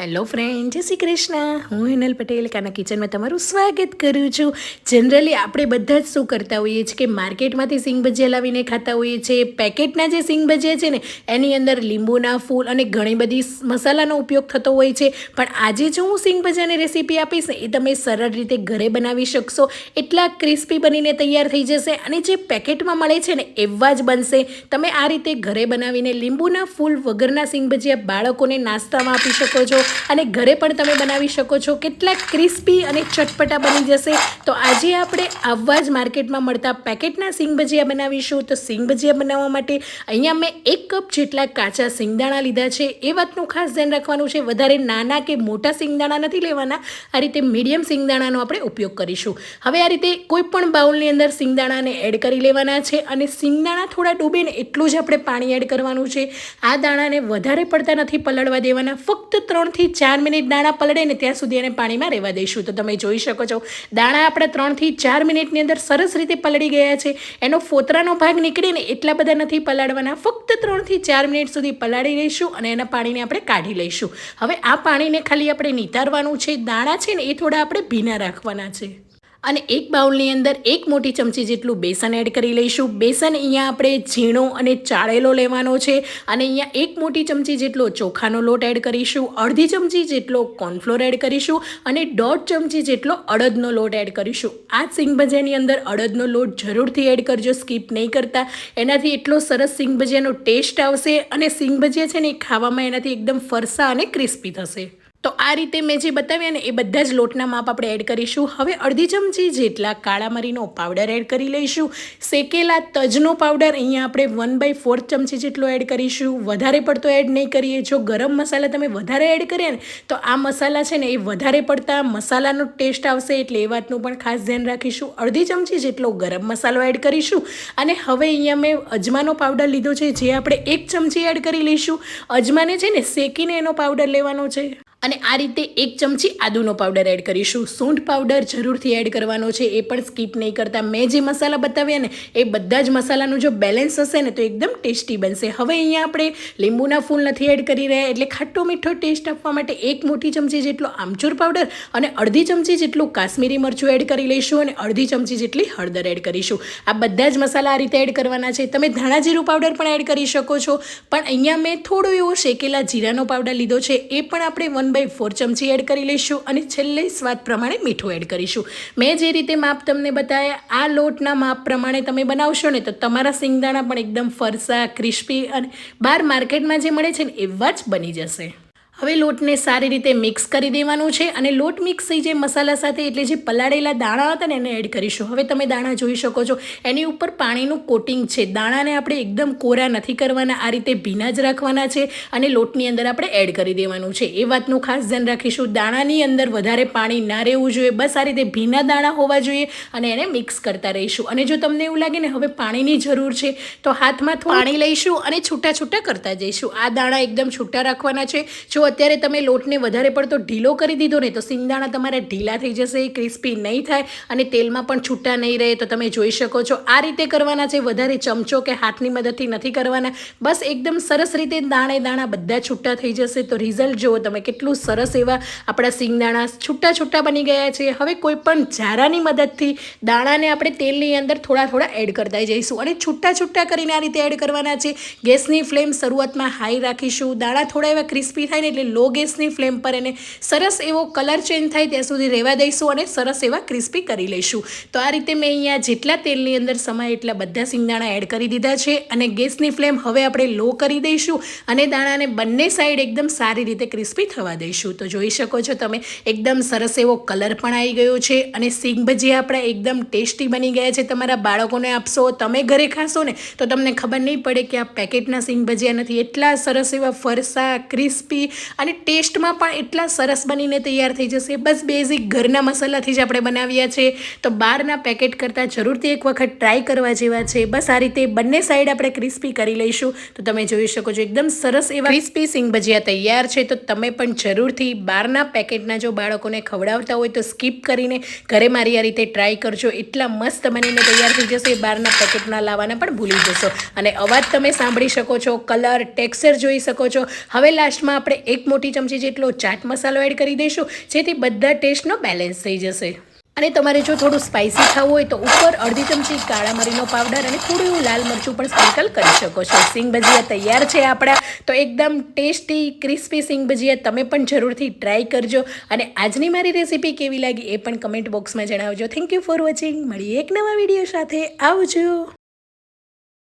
Hello friend જય શ્રી કૃષ્ણ. હું હિનલ પટેલ, કાના કિચનમાં તમારું સ્વાગત કરું છું. જનરલી આપણે બધા જ શું કરતા હોઈએ છીએ કે માર્કેટમાંથી સિંગ ભજીયા લાવીને ખાતા હોઈએ છીએ. પેકેટના જે સિંગ ભજીયા છે ને, એની અંદર લીંબુના ફૂલ અને ઘણી બધી મસાલાનો ઉપયોગ થતો હોય છે. પણ આજે જો હું સિંગ ભજીયાની રેસીપી આપીશ ને, એ તમે સરળ રીતે ઘરે બનાવી શકશો. એટલા ક્રિસ્પી બનીને તૈયાર થઈ જશે અને જે પેકેટમાં મળે છે ને, એવા જ બનશે. તમે આ રીતે ઘરે બનાવીને લીંબુના ફૂલ વગરના સિંગ ભજીયા બાળકોને નાસ્તામાં આપી શકો છો. અને ઘરે પણ તમે બનાવી શકો છો. કેટલા ક્રિસ્પી અને ચટપટા બની જશે. તો આજે આપણે આવા જ માર્કેટમાં મળતા પેકેટના સિંગ ભજીયા બનાવીશું. તો સિંગ ભજીયા બનાવવા માટે અહીંયા મેં એક કપ જેટલા કાચા સિંગદાણા લીધા છે. એ વાતનું ખાસ ધ્યાન રાખવાનું છે. વધારે નાના કે મોટા સિંગદાણા નથી લેવાના. આ રીતે મીડિયમ સિંગદાણાનો આપણે ઉપયોગ કરીશું. હવે આ રીતે કોઈ પણ બાઉલની અંદર સિંગદાણાને એડ કરી લેવાના છે અને સિંગદાણા થોડા ડૂબે ને એટલું જ આપણે પાણી એડ કરવાનું છે. આ દાણાને વધારે પડતા નથી પલળવા દેવાના. ફક્ત ત્રણથી ચાર મિનિટ દાણા પલળે ને ત્યાં સુધી એને પાણીમાં રહેવા દઈશું. તો તમે જોઈ શકો છો, દાણા આપણા ત્રણથી ચાર મિનિટની અંદર સરસ રીતે પલળી ગયા છે. એનો ફોતરાનો ભાગ નીકળીને એટલા બધા નથી પલાળવાના. ફક્ત ત્રણથી ચાર મિનિટ સુધી પલાળી લઈશું અને એના પાણીને આપણે કાઢી લઈશું. હવે આ પાણીને ખાલી આપણે નિતારવાનું છે. દાણા છે ને એ થોડા આપણે ભીના રાખવાના છે. અને એક બાઉલની અંદર એક મોટી ચમચી જેટલું બેસન એડ કરી લઈશું. બેસન અહીંયા આપણે ઝીણો અને ચાળેલો લેવાનો છે અને અહીંયા એક મોટી ચમચી જેટલો ચોખાનો લોટ એડ કરીશું. અડધી ચમચી જેટલો કોર્નફ્લોર એડ કરીશું અને દોઢ ચમચી જેટલો અડદનો લોટ એડ કરીશું. આ સિંગ ભજીયાની અંદર અડદનો લોટ જરૂરથી એડ કરજો સ્કીપ નહીં કરતા. એનાથી એટલો સરસ સિંગ ભજીયાનો ટેસ્ટ આવશે અને સિંગ ભજીયા છે ને એ ખાવામાં એનાથી એકદમ ફરસા અને ક્રિસ્પી થશે. તો આ રીતે મેં જે બતાવ્યા ને એ બધા જ લોટના માપ આપણે એડ કરીશું. હવે અડધી ચમચી જેટલા કાળા મરીનો પાવડર એડ કરી લઈશું. શેકેલા તજનો પાવડર અહીંયા આપણે વન બાય ફોર્થ ચમચી જેટલો એડ કરીશું. વધારે પડતો એડ નહીં કરીએ. જો ગરમ મસાલા તમે વધારે એડ કરીએ ને, તો આ મસાલા છે ને એ વધારે પડતા મસાલાનો ટેસ્ટ આવશે એટલે એ વાતનું પણ ખાસ ધ્યાન રાખીશું. અડધી ચમચી જેટલો ગરમ મસાલો એડ કરીશું. અને હવે અહીંયા મેં અજમાનો પાવડર લીધો છે, જે આપણે એક ચમચી એડ કરી લઈશું. અજમાને છે ને શેકીને એનો પાવડર લેવાનો છે. અને આ રીતે એક ચમચી આદુનો પાવડર એડ કરીશું. સૂંઠ પાવડર જરૂરથી એડ કરવાનો છે, એ પણ સ્કીપ નહીં કરતા. મેં જે મસાલા બતાવ્યા ને, એ બધા જ મસાલાનું જો બેલેન્સ હશે ને, તો એકદમ ટેસ્ટી બનશે. હવે અહીંયા આપણે લીંબુના ફૂલ નથી એડ કરી રહ્યા, એટલે ખાટો મીઠો ટેસ્ટ આપવા માટે એક મોટી ચમચી જેટલો આમચૂર પાવડર અને અડધી ચમચી જેટલું કાશ્મીરી મરચું એડ કરી લઈશું અને અડધી ચમચી જેટલી હળદર એડ કરીશું. આ બધા જ મસાલા આ રીતે એડ કરવાના છે. તમે ધાણા જીરું પાવડર પણ એડ કરી શકો છો. પણ અહીંયા મેં થોડો એવો શેકેલા જીરાનો પાવડર લીધો છે, એ પણ આપણે વન બાય ફોર ચમચી એડ કરી લઈશું અને છેલ્લે સ્વાદ પ્રમાણે મીઠું એડ કરીશું. મેં જે રીતે માપ તમને બતાવ્યા આ લોટના માપ પ્રમાણે તમે બનાવશો ને તો તમારા સિંગદાણા પણ એકદમ ફરસા ક્રિસ્પી અને બહાર માર્કેટમાં જે મળે છે ને એવા જ બની જશે. હવે લોટને સારી રીતે મિક્સ કરી દેવાનું છે અને લોટ મિક્સ થઈ જાય મસાલા સાથે એટલે જે પલાળેલા દાણા હતા ને એને એડ કરીશું. હવે તમે દાણા જોઈ શકો છો. એની ઉપર પાણીનું કોટિંગ છે. દાણાને આપણે એકદમ કોરા નથી કરવાના. આ રીતે ભીના જ રાખવાના છે અને લોટની અંદર આપણે એડ કરી દેવાનું છે. એ વાતનું ખાસ ધ્યાન રાખીશું. દાણાની અંદર વધારે પાણી ના રહેવું જોઈએ. બસ આ રીતે ભીના દાણા હોવા જોઈએ અને એને મિક્સ કરતા રહીશું. અને જો તમને એવું લાગે ને હવે પાણીની જરૂર છે, તો હાથમાં પાણી લઈશું અને છૂટા છૂટા કરતા જઈશું. આ દાણા એકદમ છૂટા રાખવાના છે. જો અત્યારે તમે લોટને વધારે પડતો ઢીલો કરી દીધો ને તો સિંગદાણા તમારા ઢીલા થઈ જશે, ક્રિસ્પી નહીં થાય અને તેલમાં પણ છૂટા નહીં રહે તો તમે જોઈ શકો છો આ રીતે કરવાના છે, વધારે ચમચો કે હાથની મદદથી નથી કરવાના. બસ એકદમ સરસ રીતે દાણે દાણા બધા છૂટા થઈ જશે તો રિઝલ્ટ જુઓ તમે કેટલું સરસ એવા આપણા સિંગદાણા છૂટા છૂટા બની ગયા છે. હવે કોઈ પણ ઝારાની મદદથી દાણાને આપણે તેલની અંદર થોડા થોડા એડ કરતા જઈશું અને છૂટા છૂટા કરીને આ રીતે એડ કરવાના છે. ગેસની ફ્લેમ શરૂઆતમાં હાઈ રાખીશું. દાણા થોડા એવા ક્રિસ્પી થાય ને એટલે લો ગેસની ફ્લેમ પર એને સરસ એવો કલર ચેન્જ થાય ત્યાં સુધી રહેવા દઈશું અને સરસ એવા ક્રિસ્પી કરી લઈશું. તો આ રીતે મેં અહીંયા જેટલા તેલની અંદર સમાય એટલા બધા સિંગદાણા એડ કરી દીધા છે અને ગેસની ફ્લેમ હવે આપણે લો કરી દઈશું અને દાણાને બંને સાઈડ એકદમ સારી રીતે ક્રિસ્પી થવા દઈશું. તો જોઈ શકો છો તમે, એકદમ સરસ એવો કલર પણ આવી ગયો છે અને સિંગ ભજીયા આપણા એકદમ ટેસ્ટી બની ગયા છે. તમારા બાળકોને આપશો, તમે ઘરે ખાશો ને, તો તમને ખબર નહીં પડે કે આ પેકેટના સિંગ ભજીયા નથી. એટલા સરસ એવા ફરસા, ક્રિસ્પી અને ટેસ્ટમાં પણ એટલા સરસ બનીને તૈયાર થઈ જશે. બસ બેઝિક ઘરના મસાલાથી જ આપણે બનાવ્યા છે. તો બહારના પેકેટ કરતાં જરૂરથી એક વખત ટ્રાય કરવા જેવા છે. બસ આ રીતે બંને સાઈડ આપણે ક્રિસ્પી કરી લઈશું. તો તમે જોઈ શકો છો એકદમ સરસ એવા ક્રિસ્પી સિંગ ભજીયા તૈયાર છે. તો તમે પણ જરૂરથી બહારના પેકેટના જો બાળકોને ખવડાવતા હોય તો સ્કીપ કરીને ઘરે મારી આ રીતે ટ્રાય કરજો. એટલા મસ્ત બનીને તૈયાર થઈ જશે. બહારના પેકેટના લાવવાના પણ ભૂલી જશો. અને અવાજ તમે સાંભળી શકો છો. કલર ટેક્સચર જોઈ શકો છો. હવે લાસ્ટમાં આપણે એક મોટી ચમચી જેટલો ચાટ મસાલો એડ કરી દઈશું જેથી બધા ટેસ્ટનો બેલેન્સ થઈ જશે. અને તમારે જો થોડું સ્પાઇસી ખાવું હોય તો ઉપર અડધી ચમચી કાળા મરીનો પાવડર અને થોડું એવું લાલ મરચું પણ સ્પ્રિંકલ કરી શકો છો. સિંગ ભજીયા તૈયાર છે આપણા, તો એકદમ ટેસ્ટી ક્રિસ્પી સિંગ ભજીયા તમે પણ જરૂરથી ટ્રાય કરજો. અને આજની મારી રેસીપી કેવી લાગી એ પણ કમેન્ટ બોક્સમાં જણાવજો. થેન્ક યુ ફોર વોચિંગ મળીએ એક નવા વીડિયો સાથે. આવજો!